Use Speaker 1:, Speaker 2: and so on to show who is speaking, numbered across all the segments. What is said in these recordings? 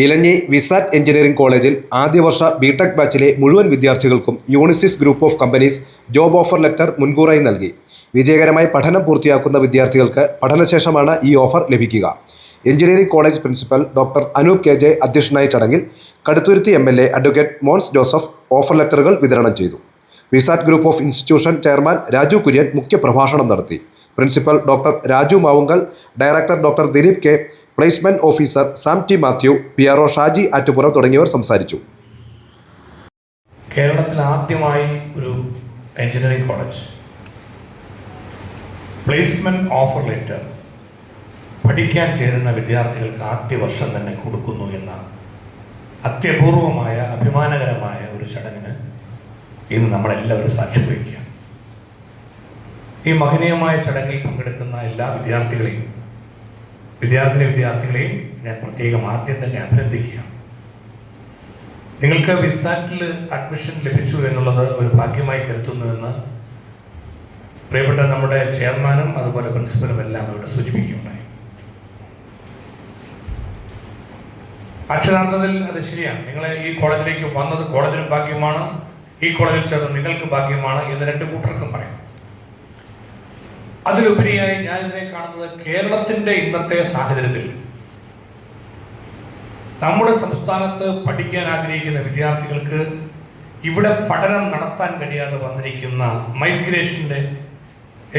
Speaker 1: ഇലഞ്ഞി Vsat engineering കോളേജിൽ ആദ്യവർഷ BTech ബാച്ചിലെ മുഴുവൻ വിദ്യാർത്ഥികൾക്കും Unisys group of companies job offer letter മുൻകൂറായി നൽകി. വിജയകരമായി പഠനം പൂർത്തിയാക്കുന്ന വിദ്യാർത്ഥികൾക്ക് പഠനശേഷമാണ് ഈ ഓഫർ ലഭിക്കുക. Engineering college principal doctor Anoop K J അധ്യക്ഷനായ ചടങ്ങിൽ Kaduthuruthy M L A advocate Mons Joseph offer ലെറ്ററുകൾ വിതരണം ചെയ്തു. Visat group of institution chairman Raju Kurian മുഖ്യപ്രഭാഷണം നടത്തി. Principal doctor Raju Mavunkal director doctor Dileep K placement officer Sam T Mathew P Shaji Attupuram തുടങ്ങിയവർ സംസാരിച്ചു.
Speaker 2: കേരളത്തിൽ ആദ്യമായി ഒരു engineering college placement offer letter പഠിക്കാൻ ചേരുന്ന വിദ്യാർത്ഥികൾക്ക് ആദ്യ വർഷം തന്നെ കൊടുക്കുന്നു എന്ന അത്യപൂർവമായ അഭിമാനകരമായ ഒരു ചടങ്ങിന് ഇന്ന് നമ്മളെല്ലാവരും സാക്ഷി വഹിക്കുക ഈ മഹനീയമായ ചടങ്ങിൽ പങ്കെടുക്കുന്ന എല്ലാ വിദ്യാർത്ഥികളെയും വിദ്യാർത്ഥിനി വിദ്യാർത്ഥികളെയും ഞാൻ പ്രത്യേകം ആദ്യം തന്നെ അഭിനന്ദിക്കുകയാണ്. നിങ്ങൾക്ക് വിസാറ്റിൽ അഡ്മിഷൻ ലഭിച്ചു എന്നുള്ളത് ഒരു ഭാഗ്യമായി കരുതുന്നുവെന്ന് പ്രിയപ്പെട്ട നമ്മുടെ ചെയർമാനും അതുപോലെ പ്രിൻസിപ്പലും എല്ലാം ഇവിടെ സൂചിപ്പിക്കുകയുണ്ടായി. അക്ഷരാർത്ഥത്തിൽ അത് ശരിയാണ്. നിങ്ങൾ ഈ കോളേജിലേക്ക് വന്നത് കോളേജിനും ഭാഗ്യമാണ് ഈ കോളേജിൽ ചേർന്ന് നിങ്ങൾക്ക് ഭാഗ്യമാണ് എന്ന് രണ്ട് കൂട്ടർക്കും പറയാം. അതിലുപരിയായി ഞാൻ ഇതിനെ കാണുന്നത് കേരളത്തിന്റെ ഇന്നത്തെ സാഹചര്യത്തിൽ. നമ്മുടെ സംസ്ഥാനത്ത് പഠിക്കാൻ ആഗ്രഹിക്കുന്ന വിദ്യാർത്ഥികൾക്ക് ഇവിടെ പഠനം നടത്താൻ കഴിയാതെ വന്നിരിക്കുന്ന മൈഗ്രേഷന്റെ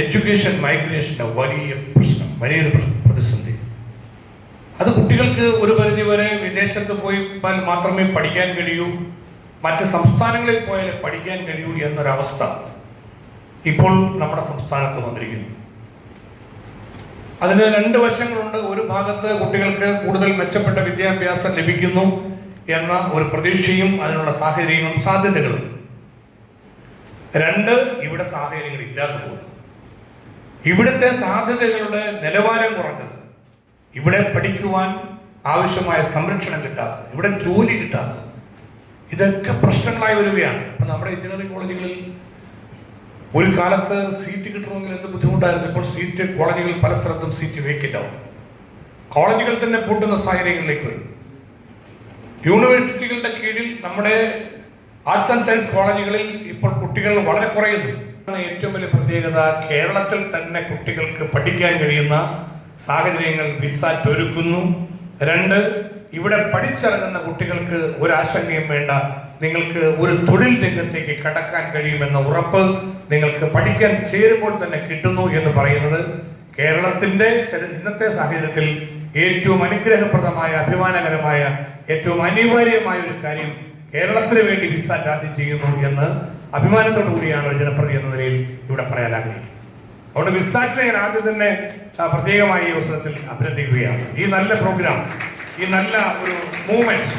Speaker 2: എഡ്യൂക്കേഷൻ മൈഗ്രേഷന്റെ വലിയ പ്രശ്നം വലിയൊരു പ്രതിസന്ധി. അത് കുട്ടികൾക്ക് ഒരു പരിധി വരെ വിദേശത്ത് പോയി മാത്രമേ പഠിക്കാൻ കഴിയൂ മറ്റ് സംസ്ഥാനങ്ങളിൽ പോയാലേ പഠിക്കാൻ കഴിയൂ എന്നൊരവസ്ഥ. ഇപ്പോൾ നമ്മുടെ സംസ്ഥാനത്ത് വന്നിരിക്കുന്നു. അതിന് രണ്ട് വശങ്ങളുണ്ട്. ഒരു ഭാഗത്ത് കുട്ടികൾക്ക് കൂടുതൽ മെച്ചപ്പെട്ട വിദ്യാഭ്യാസം ലഭിക്കുന്നു എന്ന ഒരു പ്രതീക്ഷയും അതിനുള്ള സാഹചര്യങ്ങളും സാധ്യതകളും. രണ്ട് ഇവിടെ സാഹചര്യങ്ങൾ ഇല്ലാതെ പോകുന്നു. ഇവിടുത്തെ സാധ്യതകളുടെ നിലവാരം കുറഞ്ഞത് ഇവിടെ പഠിക്കുവാൻ ആവശ്യമായ സംരക്ഷണം കിട്ടാത്തത് ഇവിടെ ജോലി കിട്ടാത്തത്. ഇതൊക്കെ പ്രശ്നങ്ങളായി വരികയാണ്. ഇപ്പൊ നമ്മുടെ എഞ്ചിനീയറിംഗ് കോളേജുകളിൽ ഒരു കാലത്ത് സീറ്റ് കിട്ടണമെങ്കിൽ എന്ത് ബുദ്ധിമുട്ടായിരുന്നു? ഇപ്പോൾ സീറ്റ് കോളേജുകൾ പല സ്ഥലത്തും സീറ്റ് വേക്കന്റ് കോളേജുകൾ തന്നെ പൂട്ടുന്ന സാഹചര്യങ്ങളിലേക്ക് വരും. യൂണിവേഴ്സിറ്റികളുടെ കീഴിൽ നമ്മുടെ ആർട്സ് ആൻഡ് സയൻസ് കോളേജുകളിൽ ഇപ്പോൾ കുട്ടികൾ വളരെ കുറയുന്നു. ഏറ്റവും വലിയ പ്രത്യേകത. കേരളത്തിൽ തന്നെ കുട്ടികൾക്ക് പഠിക്കാൻ കഴിയുന്ന സാഹചര്യങ്ങൾ വിസാറ്റ് ഒരുക്കുന്നു രണ്ട് ഇവിടെ പഠിച്ചിറങ്ങുന്ന കുട്ടികൾക്ക് ഒരു ആശങ്കയും വേണ്ട. നിങ്ങൾക്ക് ഒരു തൊഴിൽ രംഗത്തേക്ക് കടക്കാൻ കഴിയുമെന്ന ഉറപ്പ് നിങ്ങൾക്ക് പഠിക്കാൻ ചേരുമ്പോൾ തന്നെ കിട്ടുന്നു എന്ന് പറയുന്നത് കേരളത്തിന്റെ ഇന്നത്തെ സാഹചര്യത്തിൽ ഏറ്റവും അനുഗ്രഹപ്രദമായ അഭിമാനകരമായ ഏറ്റവും അനിവാര്യമായ ഒരു കാര്യം കേരളത്തിന് വേണ്ടി വിസ രാജ്യം ചെയ്യുന്നു എന്ന് അഭിമാനത്തോടു കൂടിയാണ് ജനപ്രതി എന്ന നിലയിൽ ഇവിടെ പറയാൻ ആഗ്രഹിക്കുന്നത്. അതുകൊണ്ട് വിസാറ്റിനെ ഞാൻ ആദ്യം തന്നെ പ്രത്യേകമായി ഈ അവസരത്തിൽ അഭിനന്ദിക്കുകയാണ്. ഈ നല്ല പ്രോഗ്രാം ഈ നല്ല ഒരു മൂവ്മെന്റ്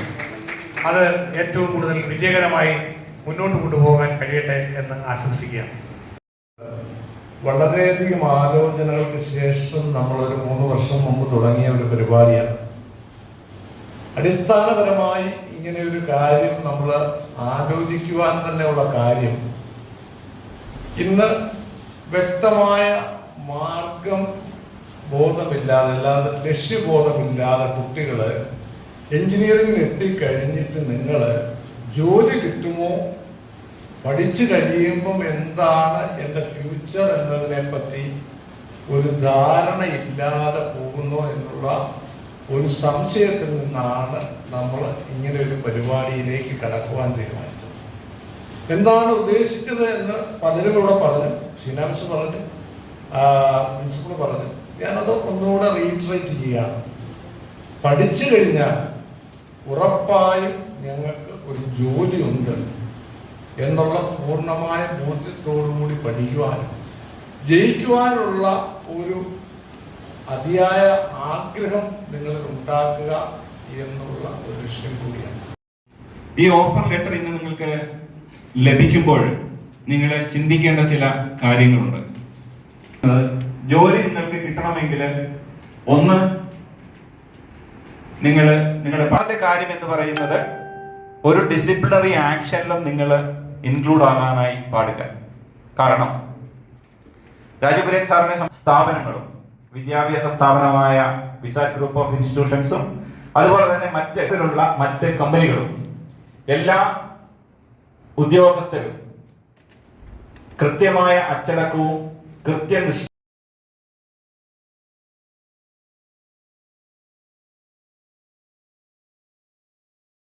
Speaker 2: അത് ഏറ്റവും കൂടുതൽ വിജയകരമായി മുന്നോട്ട് കൊണ്ടുപോകാൻ കഴിയട്ടെ എന്ന് ആശംസിക്കുകയാണ്.
Speaker 3: വളരെയധികം ആലോചനകൾക്ക് ശേഷം നമ്മളൊരു മൂന്ന് വർഷം മുമ്പ് തുടങ്ങിയ ഒരു പരിപാടിയാണ്. അടിസ്ഥാനപരമായി ഇങ്ങനെ ഒരു കാര്യം നമ്മൾ ആലോചിക്കുവാൻ തന്നെയുള്ള കാര്യം. ഇന്ന് വ്യക്തമായ മാർഗം ബോധമില്ലാതെ അല്ലാതെ ലക്ഷ്യബോധമില്ലാതെ കുട്ടികൾ എഞ്ചിനീയറിംഗിന് എത്തിക്കഴിഞ്ഞിട്ട് നിങ്ങൾ ജോലി കിട്ടുമോ പഠിച്ചു കഴിയുമ്പം എന്താണ് എന്റെ ഫ്യൂച്ചർ എന്നതിനെ പറ്റി ഒരു ധാരണ ഇല്ലാതെ പോകുന്നു എന്നുള്ള ഒരു സംശയത്തിൽ നിന്നാണ് നമ്മൾ ഇങ്ങനെ ഒരു പരിപാടിയിലേക്ക് കടക്കുവാൻ തീരുമാനിച്ചത്. എന്താണ് ഉദ്ദേശിച്ചത് എന്ന് പലരും ഇവിടെ പറഞ്ഞു. ഫിനാൻസ് പറഞ്ഞു. പ്രിൻസിപ്പൾ പറഞ്ഞു. ഞാനത് ഒന്നുകൂടെ റീട്രേറ്റ് ചെയ്യുകയാണ്. പഠിച്ചു കഴിഞ്ഞാൽ ഉറപ്പായും ഞങ്ങൾക്ക് ഒരു ജോലിയുണ്ട് എന്നുള്ള പൂർണമായ ബോധ്യത്തോടുകൂടി പഠിക്കുവാനും ജയിക്കുവാനുള്ള ഒരു അതിയായ ആഗ്രഹം നിങ്ങൾ ഉണ്ടാക്കുക എന്നുള്ള ഒരു ലക്ഷ്യം കൂടിയാണ്.
Speaker 4: ഈ ഓഫർ ലെറ്റർ ഇന്ന് നിങ്ങൾക്ക് ലഭിക്കുമ്പോൾ നിങ്ങൾ ചിന്തിക്കേണ്ട ചില കാര്യങ്ങളുണ്ട്. ജോലി നിങ്ങൾക്ക് കിട്ടണമെങ്കിൽ ഒന്ന് നിങ്ങൾ നിങ്ങളുടെ ആദ്യ കാര്യം എന്ന് പറയുന്നത് ഒരു ഡിസിപ്ലിനറി ആക്ഷനിലും നിങ്ങൾ ഇൻക്ലൂഡ് ആകാനായി പാടില്ല. കാരണം രാജപുരൻ സാറിന്റെ സ്ഥാപനങ്ങളും വിദ്യാഭ്യാസ സ്ഥാപനമായ വിസാറ്റ് ഗ്രൂപ്പ് ഓഫ് ഇൻസ്റ്റിറ്റ്യൂഷൻസും അതുപോലെ തന്നെ മറ്റുള്ള മറ്റ് കമ്പനികളും എല്ലാ ഉദ്യോഗസ്ഥരും കൃത്യമായ അച്ചടക്കവും കൃത്യനിഷ്ഠ